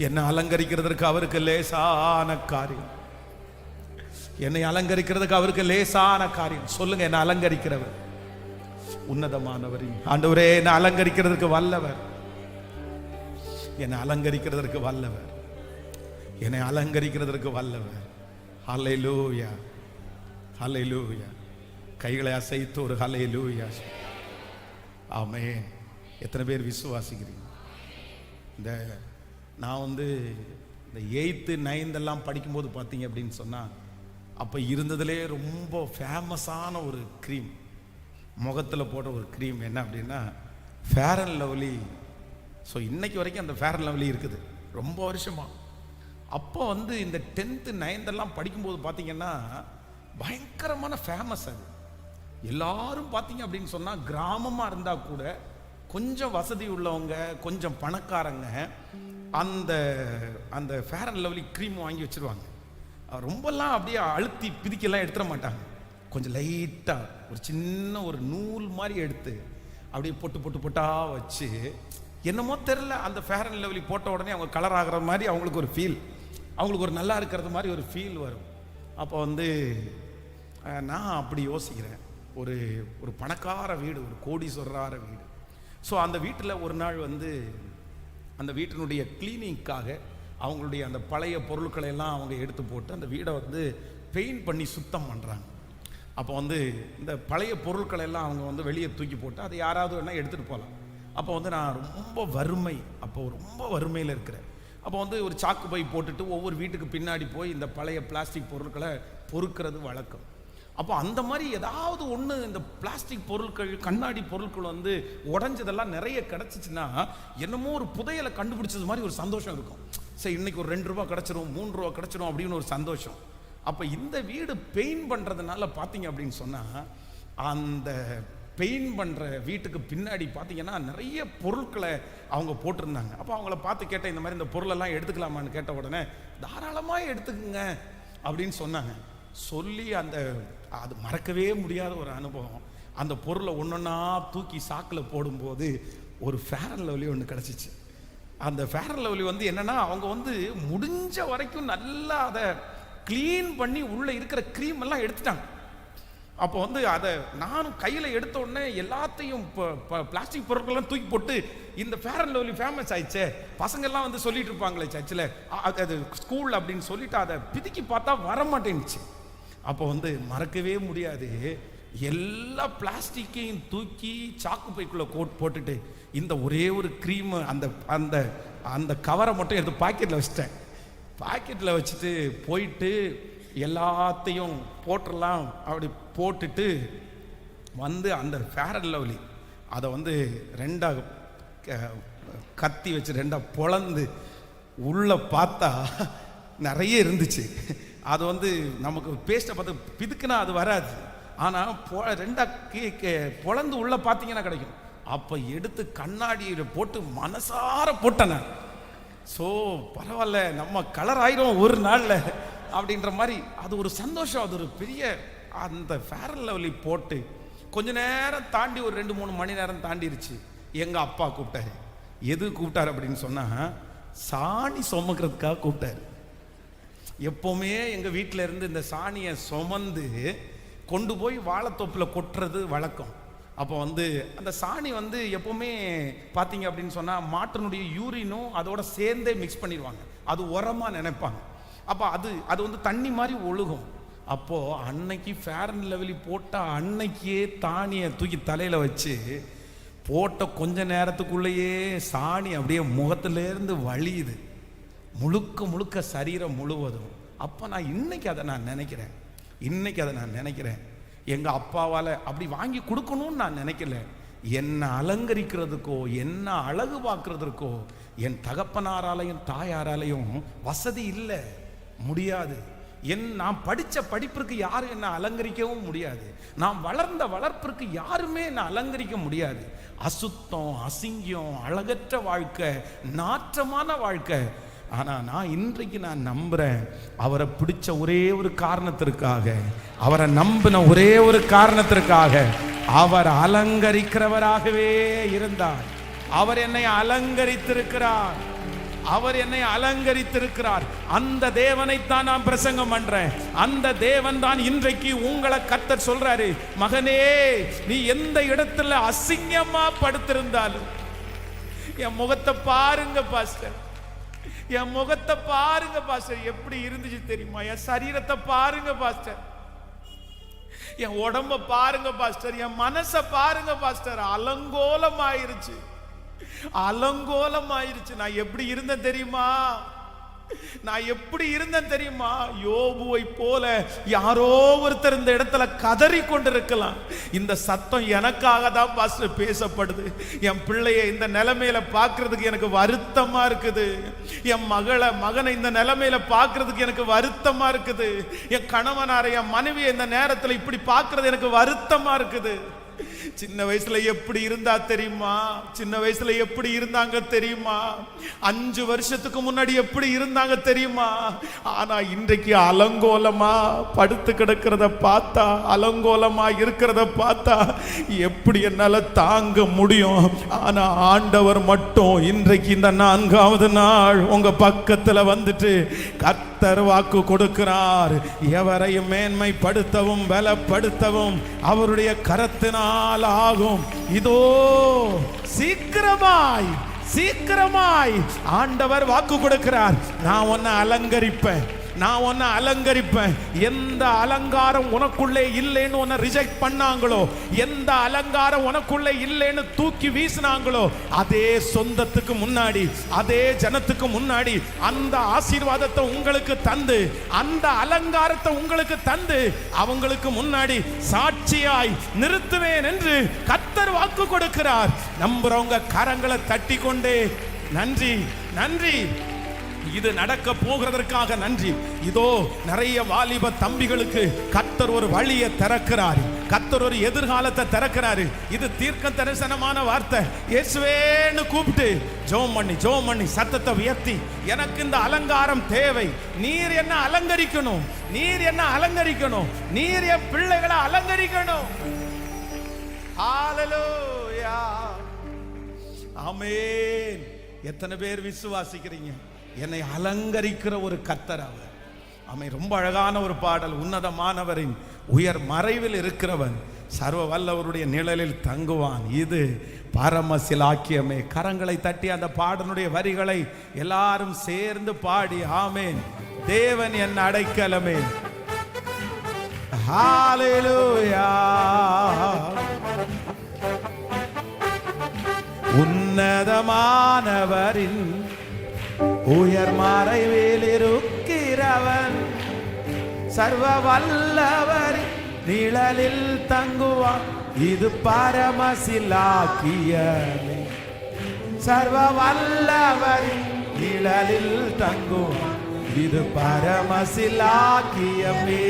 என்னை அலங்கரிக்கிறதற்கு அவருக்கு லேசான காரியம். என்னை அலங்கரிக்கிறதுக்கு அவருக்கு லேசான காரியம். சொல்லுங்க என்னை அலங்கரிக்கிறவர். உன்னதமானவர். ஆண்டவரே என்னை அலங்கரிக்கிறதுக்கு வல்லவர். என்னை அலங்கரிக்கிறதற்கு வல்லவர். என்னை அலங்கரிக்கிறதற்கு வல்லவர். ஹalleluya. ஹalleluya. கைகளை அசைத்து ஒரு ஹலை லூயா ஆமே எத்தனை பேர் விசுவாசிக்கிறீங்க? இந்த நான் வந்து இந்த எயித்து நைன்த்தெல்லாம் படிக்கும்போது பார்த்தீங்க அப்படின்னு சொன்னால் அப்போ இருந்ததுலே ரொம்ப ஃபேமஸான ஒரு க்ரீம் முகத்தில் போடுற ஒரு க்ரீம் என்ன அப்படின்னா ஃபேர் அண்ட் லவ்லி ஸோ இன்னைக்கு வரைக்கும் அந்த ஃபேர் அண்ட் லவ்லி இருக்குது. ரொம்ப வருஷமாக அப்போ வந்து இந்த டென்த்து நைன்த்தெல்லாம் படிக்கும்போது பார்த்தீங்கன்னா பயங்கரமான ஃபேமஸ் அது. எல்லாரும் பார்த்தீங்க அப்படின்னு சொன்னால் கிராமமாக இருந்தால் கூட கொஞ்சம் வசதி உள்ளவங்க கொஞ்சம் பணக்காரங்க அந்த அந்த ஃபேர் அண்ட் லவ்லி க்ரீம் வாங்கி வச்சிருவாங்க. ரொம்பலாம் அப்படியே அழுத்தி பிதிக்கெல்லாம் எடுத்துட மாட்டாங்க. கொஞ்சம் லைட்டாக ஒரு சின்ன ஒரு நூல் மாதிரி எடுத்து அப்படியே பொட்டு பொட்டு பொட்டாக வச்சு என்னமோ தெரில அந்த ஃபேர் அண்ட் லவ்லி போட்ட உடனே அவங்க கலர் ஆகிற மாதிரி அவங்களுக்கு ஒரு ஃபீல் அவங்களுக்கு ஒரு நல்லா இருக்கிறது மாதிரி ஒரு ஃபீல் வரும். அப்போ வந்து நான் அப்படி யோசிக்கிறேன். ஒரு ஒரு பணக்கார வீடு ஒரு கோடீஸ்வரரார வீடு. ஸோ அந்த வீட்டில் ஒரு நாள் வந்து அந்த வீட்டினுடைய கிளீனிங்க்காக அவங்களுடைய அந்த பழைய பொருட்களை எல்லாம் அவங்க எடுத்து போட்டு அந்த வீடை வந்து பெயிண்ட் பண்ணி சுத்தம் பண்ணுறாங்க அப்போ வந்து இந்த பழைய பொருட்களை எல்லாம் அவங்க வந்து வெளியே தூக்கி போட்டு அதை யாராவது வேணால் எடுத்துகிட்டு போகலாம் அப்போ வந்து நான் ரொம்ப வறுமை அப்போ ரொம்ப வறுமையில் இருக்கிறேன். அப்போ வந்து ஒரு சாக்கு பை போட்டுட்டு ஒவ்வொரு வீட்டுக்கு பின்னாடி போய் இந்த பழைய பிளாஸ்டிக் பொருட்களை பொறுக்கிறது வழக்கம். அப்போ அந்த மாதிரி ஏதாவது ஒன்று இந்த பிளாஸ்டிக் பொருட்கள் கண்ணாடி பொருட்கள் வந்து உடஞ்சதெல்லாம் நிறைய கிடச்சிச்சின்னா என்னமோ ஒரு புதையலை கண்டுபிடிச்சது மாதிரி ஒரு சந்தோஷம் இருக்கும். சரி இன்னைக்கு ஒரு ரெண்டு ரூபா கிடச்சிரும் மூணு ரூபா கிடச்சிரும் அப்படின்னு ஒரு சந்தோஷம். அப்போ இந்த வீடு பெயிண்ட் பண்ணுறதுனால பார்த்தீங்க அப்படின்னு சொன்னால் அந்த பெயிண்ட் பண்ணுற வீட்டுக்கு பின்னாடி பார்த்தீங்கன்னா நிறைய பொருட்களை அவங்க போட்டிருந்தாங்க. அப்போ அவங்கள பார்த்து கேட்டேன் இந்த மாதிரி இந்த பொருளெல்லாம் எடுத்துக்கலாமான்னு கேட்ட உடனே தாராளமாக எடுத்துக்குங்க அப்படின்னு சொன்னாங்க. சொல்லி அந்த அது மறக்கவே முடியாத ஒரு அனுபவம். அந்த பொருளை ஒன்றொன்னா தூக்கி சாக்கில் போடும்போது ஒரு ஃபேர் அண்ட் லவ்லி ஒன்று கிடச்சிச்சு. அந்த ஃபேர் அண்ட் லவ்லி வந்து என்னென்னா அவங்க வந்து முடிஞ்ச வரைக்கும் நல்லா அதை க்ளீன் பண்ணி உள்ளே இருக்கிற க்ரீம் எல்லாம் எடுத்துட்டாங்க. அப்போ வந்து அதை நானும் கையில் எடுத்த உடனே எல்லாத்தையும் பிளாஸ்டிக் பொருட்கள்லாம் தூக்கி போட்டு இந்த ஃபேர் அண்ட் லவ்லி ஃபேமஸ் ஆயிடுச்சே. பசங்கள்லாம் வந்து சொல்லிட்டு இருப்பாங்களே சர்ச்சில் அது ஸ்கூல் அப்படின்னு சொல்லிட்டு அதை பிதுக்கி பார்த்தா வர மாட்டேன்னுச்சு அப்போ வந்து மறக்கவே முடியாது. எல்லா பிளாஸ்டிக்கையும் தூக்கி சாக்கு பைக்குள்ளே கோட் போட்டுட்டு இந்த ஒரே ஒரு க்ரீமு அந்த அந்த அந்த கவரை மட்டும் எடுத்து பாக்கெட்டில் வச்சிட்டேன். பாக்கெட்டில் வச்சுட்டு போயிட்டு எல்லாத்தையும் போட்டுடலாம். அப்படி போட்டுட்டு வந்து அந்த ஃபேர் அண்ட் லவ்லி அதை வந்து ரெண்டாக க- கத்தி வச்சு ரெண்டாக பொழந்து உள்ளே பார்த்தா நிறைய இருந்துச்சு. அது வந்து நமக்கு பேஸ்ட்டை பார்த்து பிதுக்குனா அது வராது. ஆனால் பொ ரெண்டாக கீ கே- உள்ளே பார்த்தீங்கன்னா கிடைக்கும். அப்போ எடுத்து கண்ணாடியில் போட்டு மனசார போட்டேன் ஸோ பரவாயில்ல நம்ம கலர் ஆயிரும் ஒரு நாளில் அப்படின்ற மாதிரி. அது ஒரு சந்தோஷம் அது ஒரு பெரிய அந்த ஃபேரல் லெவலி போட்டு கொஞ்ச நேரம் தாண்டி ஒரு ரெண்டு மூணு மணி நேரம் தாண்டிருச்சு. எங்கள் அப்பா கூப்பிட்டாரு. எது கூப்பிட்டாரு அப்படின்னு சொன்னால் சாணி சுமக்கிறதுக்காக கூப்பிட்டாரு. எப்போவுமே எங்கள் வீட்டில் இருந்து இந்த சாணியை சுமந்து கொண்டு போய் வாழைத்தோப்பில் கொட்டுறது வழக்கம். அப்போ வந்து அந்த சாணி வந்து எப்போவுமே பார்த்தீங்க அப்படின்னு சொன்னால் மாட்டினுடைய யூரினும் அதோட சேர்ந்தே மிக்ஸ் பண்ணிடுவாங்க. அது உரமாக நினைப்பாங்க. அப்போ அது அது வந்து தண்ணி மாதிரி ஒழுகும். அப்போது அன்னைக்கு ஃபேர் அண்ட் லெவலி போட்டால் அன்னைக்கே தானியை தூக்கி தலையில் வச்சு போட்ட கொஞ்ச நேரத்துக்குள்ளேயே சாணி அப்படியே முகத்துலேருந்து வழியுது. முழுக்க முழுக்க சரீரம் முழுவதும். அப்போ நான் இன்னைக்கு அதை நான் நினைக்கிறேன். இன்னைக்கு அதை நான் நினைக்கிறேன். எங்கள் அப்பாவால் அப்படி வாங்கி கொடுக்கணும்னு நான் நினைக்கல. என்னை அலங்கரிக்கிறதுக்கோ என்ன அழகு பார்க்கறதுக்கோ என் தகப்பனாராலையும் தாயாராலையும் வசதி இல்லை. முடியாது. என் நான் படித்த படிப்பிற்கு யாரும் என்னை அலங்கரிக்கவும் முடியாது. நான் வளர்ந்த வளர்ப்பிற்கு யாருமே என்னை அலங்கரிக்க முடியாது. அசுத்தம் அசிங்கம் அழகற்ற வாழ்க்கை நாற்றமான வாழ்க்கை ஆனா நான் இன்றைக்கு நான் நம்புறேன் அவரை பிடிச்ச ஒரே ஒரு காரணத்திற்காக அவரை நம்பின ஒரே ஒரு காரணத்திற்காக அவர் அலங்கரிக்கிறவராகவே இருந்தார். அவர் என்னை அலங்கரித்திருக்கிறார். அவர் என்னை அலங்கரித்திருக்கிறார். அந்த தேவனைத்தான் நான் பிரசங்கம் பண்றேன். அந்த தேவன் தான் இன்றைக்கு உங்களை கத்தர் சொல்றாரு மகனே நீ எந்த இடத்துல அசிங்கமா படுத்திருந்தாலும் என் முகத்தை பாருங்க பாஸ்டர். என் முகத்தை பாருங்க பாஸ்டர். எப்படி இருந்துச்சு தெரியுமா? என் சரீரத்தை பாருங்க பாஸ்டர். என் உடம்ப பாருங்க பாஸ்டர். என் மனசை பாருங்க பாஸ்டர். அலங்கோலம் ஆயிருச்சு அலங்கோலம் ஆயிருச்சு நான் எப்படி இருந்தேன் தெரியுமா? நான் எப்படி இருந்தேன் தெரியுமா? யோபுவை போல யாரோ ஒருத்தர் இந்த இடத்துல கதறி கொண்டிருக்கலாம் இந்த சத்தம் எனக்காக தான் பாஸ்டர் பேசப்படுது. என் பிள்ளைய இந்த நிலைமையில பாக்குறதுக்கு எனக்கு வருத்தமா இருக்குது. என் மகளை மகனை இந்த நிலைமையில பாக்குறதுக்கு எனக்கு வருத்தமா இருக்குது. என் கணவனார என் மனைவியை இந்த நேரத்துல இப்படி பாக்குறது எனக்கு வருத்தமா இருக்குது. சின்ன வயசுல எப்படி இருந்தா தெரியுமா? சின்ன வயசுல எப்படி இருந்தாங்க தெரியுமா? அஞ்சு வருஷத்துக்கு முன்னாடி எப்படி இருந்தாங்க தெரியுமா? ஆனா இன்றைக்கு அலங்கோலமா படுத்து கிடக்கிறத பார்த்தா அலங்கோலமா இருக்கிறத பார்த்தா எப்படி என்னால தாங்க முடியும்? ஆனா ஆண்டவர் மட்டும் இன்றைக்கு இந்த நான்காவது நாள் உங்க பக்கத்துல வந்துட்டு கத்தர் வாக்கு கொடுக்கிறார். எவரையும் மேன்மைப்படுத்தவும் பலப்படுத்தவும் அவருடைய கரத்தினால் ஆகும் இதோ சீக்கிரமாய் சீக்கிரமாய் ஆண்டவர் வாக்கு கொடுக்கிறார். நான் உன்னை அலங்கரிப்பேன். நான் உன்னை அலங்கரிப்பேன். எந்த அலங்காரம் உனக்குள்ளே இல்லைன்னு உன்னை ரிஜெக்ட் பண்ணாங்களோ எந்த அலங்காரம் உனக்குள்ளே இல்லைன்னு தூக்கி வீசினாங்களோ அதே சொந்தத்துக்கு முன்னாடி அதே ஜனத்துக்கு முன்னாடி அந்த ஆசீர்வாதத்தை உங்களுக்கு தந்து அந்த அலங்காரத்தை உங்களுக்கு தந்து அவங்களுக்கு முன்னாடி சாட்சியாய் நிறுத்துவேன் என்று கத்தர் வாக்கு கொடுக்கிறார். நம்புறவங்க கரங்களை தட்டி கொண்டே நன்றி நன்றி. இது நடக்க போகிறதற்காக நன்றி. இதோ நிறைய வாலிப தம்பிகளுக்கு கத்தர் ஒரு வழியை திறக்கிறார். கத்தர் ஒரு எதிர்காலத்தை திறக்கிறாரு. இது தீர்க்க தரிசனமான வார்த்தை. இயேசுவேன்னு கூப்பிட்டு ஜோம் பண்ணி ஜோம் பண்ணி சத்தத்தை உயர்த்தி. எனக்கு இந்த அலங்காரம் தேவை. நீர் என்ன அலங்கரிக்கணும்? நீர் என்ன அலங்கரிக்கணும்? நீர் என் பிள்ளைகளை அலங்கரிக்கணும். ஆமேன் எத்தனை பேர் விசுவாசிக்கிறீங்க? என்னை அலங்கரிக்கிற ஒரு கத்தர் அவர். அமை ரொம்ப அழகான ஒரு பாடல் உன்னதமானவரின் உயர் மறைவில் இருக்கிறவன் சர்வ வல்லவருடைய நிழலில் தங்குவான். இது பரமசிலாக்கியமே. கரங்களை தட்டி அந்த பாடனுடைய வரிகளை எல்லாரும் சேர்ந்து பாடி ஆமேன். தேவன் என் அடைக்கலமே. உன்னதமானவரின் உயர் மறைவில் இருக்கிறவன் சர்வ வல்லவர் நிழலில் தங்குவான். இது பரமசிலாக்கியமே. சர்வ வல்லவர் நிழலில் தங்குவான். இது பரமசிலாக்கியமே.